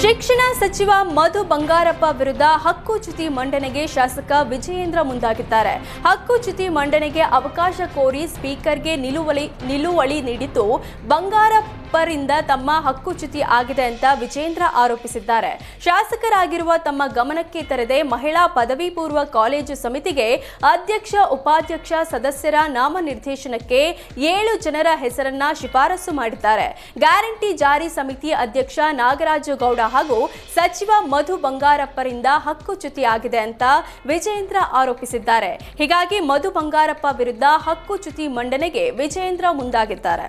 ಶಿಕ್ಷಣ ಸಚಿವ ಮಧು ಬಂಗಾರಪ್ಪ ವಿರುದ್ಧ ಹಕ್ಕುಚ್ಯುತಿ ಮಂಡನೆಗೆ ಶಾಸಕ ವಿಜಯೇಂದ್ರ ಮುಂದಾಗಿದ್ದಾರೆ. ಹಕ್ಕುಚ್ಯುತಿ ಮಂಡನೆಗೆ ಅವಕಾಶ ಕೋರಿ ಸ್ಪೀಕರ್ಗೆ ನಿಲುವಳಿ ನಿಲುವಳಿ ನೀಡಿದ್ದು ಬಂಗಾರಪ್ಪರಿಂದ ತಮ್ಮ ಹಕ್ಕುಚ್ಯುತಿ ಆಗಿದೆ ಅಂತ ವಿಜೇಂದ್ರ ಆರೋಪಿಸಿದ್ದಾರೆ. ಶಾಸಕರಾಗಿರುವ ತಮ್ಮ ಗಮನಕ್ಕೆ ತರದೆ ಮಹಿಳಾ ಪದವಿ ಪೂರ್ವ ಕಾಲೇಜು ಸಮಿತಿಗೆ ಅಧ್ಯಕ್ಷ, ಉಪಾಧ್ಯಕ್ಷ ಸದಸ್ಯರ ನಾಮನಿರ್ದೇಶನಕ್ಕೆ ಏಳು ಜನರ ಹೆಸರನ್ನ ಶಿಫಾರಸು ಮಾಡಿದ್ದಾರೆ. ಗ್ಯಾರಂಟಿ ಜಾರಿ ಸಮಿತಿ ಅಧ್ಯಕ್ಷ ನಾಗರಾಜು ಗೌಡ ಹಾಗೂ ಸಚಿವ ಮಧು ಬಂಗಾರಪ್ಪರಿಂದ ಹಕ್ಕುಚ್ಯುತಿ ಆಗಿದೆ ಅಂತ ವಿಜಯೇಂದ್ರ ಆರೋಪಿಸಿದ್ದಾರೆ. ಹೀಗಾಗಿ ಮಧು ಬಂಗಾರಪ್ಪ ವಿರುದ್ಧ ಹಕ್ಕುಚ್ಯುತಿ ಮಂಡನೆಗೆ ವಿಜಯೇಂದ್ರ ಮುಂದಾಗಿದ್ದಾರೆ.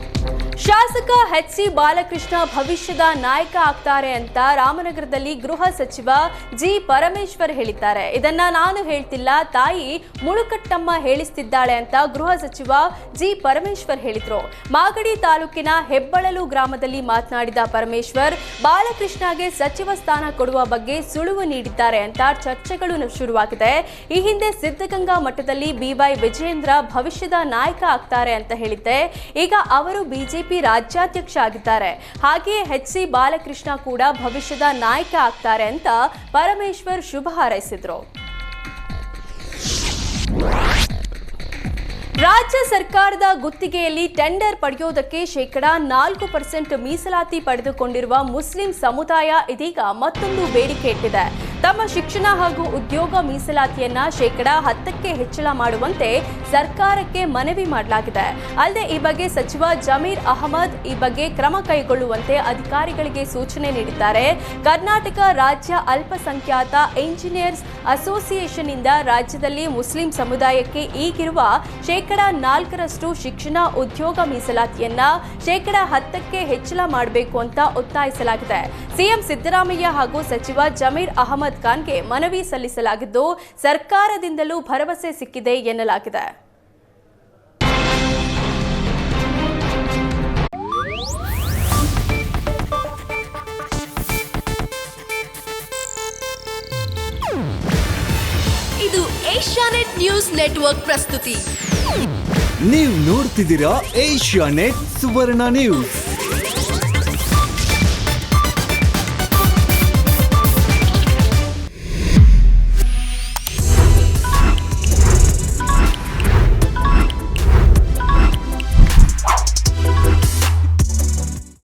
ಶಾಸಕ ಎಚ್ ಸಿ ಬಾಲಕೃಷ್ಣ ಭವಿಷ್ಯದ ನಾಯಕ ಆಗ್ತಾರೆ ಅಂತ ರಾಮನಗರದಲ್ಲಿ ಗೃಹ ಸಚಿವ ಜಿ ಪರಮೇಶ್ವರ್ ಹೇಳಿದ್ದಾರೆ. ಇದನ್ನ ನಾನು ಹೇಳ್ತಿಲ್ಲ, ತಾಯಿ ಮುಳುಕಟ್ಟಮ್ಮ ಹೇಳಿಸ್ತಿದ್ದಾಳೆ ಅಂತ ಗೃಹ ಸಚಿವ ಜಿ ಪರಮೇಶ್ವರ್ ಹೇಳಿದ್ರು. ಮಾಗಡಿ ತಾಲೂಕಿನ ಹೆಬ್ಬಳಲು ಗ್ರಾಮದಲ್ಲಿ ಮಾತನಾಡಿದ ಪರಮೇಶ್ವರ್, ಬಾಲಕೃಷ್ಣಗೆ ಸಚಿವ ಸ್ಥಾನ ಕೊಡುವ ಬಗ್ಗೆ ಸುಳಿವು ನೀಡಿದ್ದಾರೆ ಅಂತ ಚರ್ಚೆಗಳು ಶುರುವಾಗಿದೆ. ಈ ಹಿಂದೆ ಸಿದ್ಧಗಂಗಾ ಮಠದಲ್ಲಿ ಬಿವೈ ವಿಜಯೇಂದ್ರ ಭವಿಷ್ಯದ ನಾಯಕ ಆಗ್ತಾರೆ ಅಂತ ಹೇಳಿದ್ದೆ. ಈಗ ಅವರು ಬಿಜೆಪಿ ರಾಜ್ಯಾಧ್ಯಕ್ಷ ಆಗಿದ್ದಾರೆ. ಹಾಗೆಯೇ ಹೆಚ್ ಸಿ ಬಾಲಕೃಷ್ಣ ಕೂಡ ಭವಿಷ್ಯದ ನಾಯಕ ಆಗ್ತಾರೆ ಅಂತ ಪರಮೇಶ್ವರ್ ಶುಭ ಹಾರೈಸಿದ್ರು. ರಾಜ್ಯ ಸರ್ಕಾರದ ಗುತ್ತಿಗೆಯಲ್ಲಿ ಟೆಂಡರ್ ಪಡೆಯೋದಕ್ಕೆ ಶೇಕಡಾ ನಾಲ್ಕು ಪರ್ಸೆಂಟ್ ಮೀಸಲಾತಿ ಪಡೆದುಕೊಂಡಿರುವ ಮುಸ್ಲಿಂ ಸಮುದಾಯ ಇದೀಗ ಮತ್ತೊಂದು ಬೇಡಿಕೆ ಇಟ್ಟಿದೆ. ತಮ್ಮ ಶಿಕ್ಷಣ ಹಾಗೂ ಉದ್ಯೋಗ ಮೀಸಲಾತಿಯನ್ನ ಶೇಕಡಾ ಹತ್ತಕ್ಕೆ ಹೆಚ್ಚಳ ಮಾಡುವಂತೆ ಸರ್ಕಾರಕ್ಕೆ ಮನವಿ ಮಾಡಲಾಗಿದೆ. ಅಲ್ಲದೆ ಈ ಬಗ್ಗೆ ಸಚಿವ ಜಮೀರ್ ಅಹಮದ್ ಈ ಬಗ್ಗೆ ಕ್ರಮ ಕೈಗೊಳ್ಳುವಂತೆ ಅಧಿಕಾರಿಗಳಿಗೆ ಸೂಚನೆ ನೀಡಿದ್ದಾರೆ. ಕರ್ನಾಟಕ ರಾಜ್ಯ ಅಲ್ಪಸಂಖ್ಯಾತ ಇಂಜಿನಿಯರ್ಸ್ ಅಸೋಸಿಯೇಷನ್ ಇಂದ ರಾಜ್ಯದಲ್ಲಿ ಮುಸ್ಲಿಂ ಸಮುದಾಯಕ್ಕೆ ಈಗಿರುವ ಶೇಕಡಾ ನಾಲ್ಕರಷ್ಟು ಶಿಕ್ಷಣ, ಉದ್ಯೋಗ ಮೀಸಲಾತಿಯನ್ನ ಶೇಕಡಾ ಹತ್ತಕ್ಕೆ ಹೆಚ್ಚಳ ಮಾಡಬೇಕು ಅಂತ ಒತ್ತಾಯಿಸಲಾಗಿದೆ. ಸಿಎಂ ಸಿದ್ದರಾಮಯ್ಯ ಹಾಗೂ ಸಚಿವ ಜಮೀರ್ ಅಹಮದ್ ಖಾನ್ಗೆ ಮನವಿ ಸಲ್ಲಿಸಲಾಗಿದ್ದು ಸರ್ಕಾರದಿಂದಲೂ ಭರವಸೆ ಸಿಕ್ಕಿದೆ ಎನ್ನಲಾಗಿದೆ. ಇದು ಏಷ್ಯಾನೆಟ್ ನ್ಯೂಸ್ ನೆಟ್ವರ್ಕ್ ಪ್ರಸ್ತುತಿ. ನೀವು ನೋಡ್ತಿದ್ದೀರಾ ಏಷ್ಯಾನೆಟ್ ಸುವರ್ಣ ನ್ಯೂಸ್.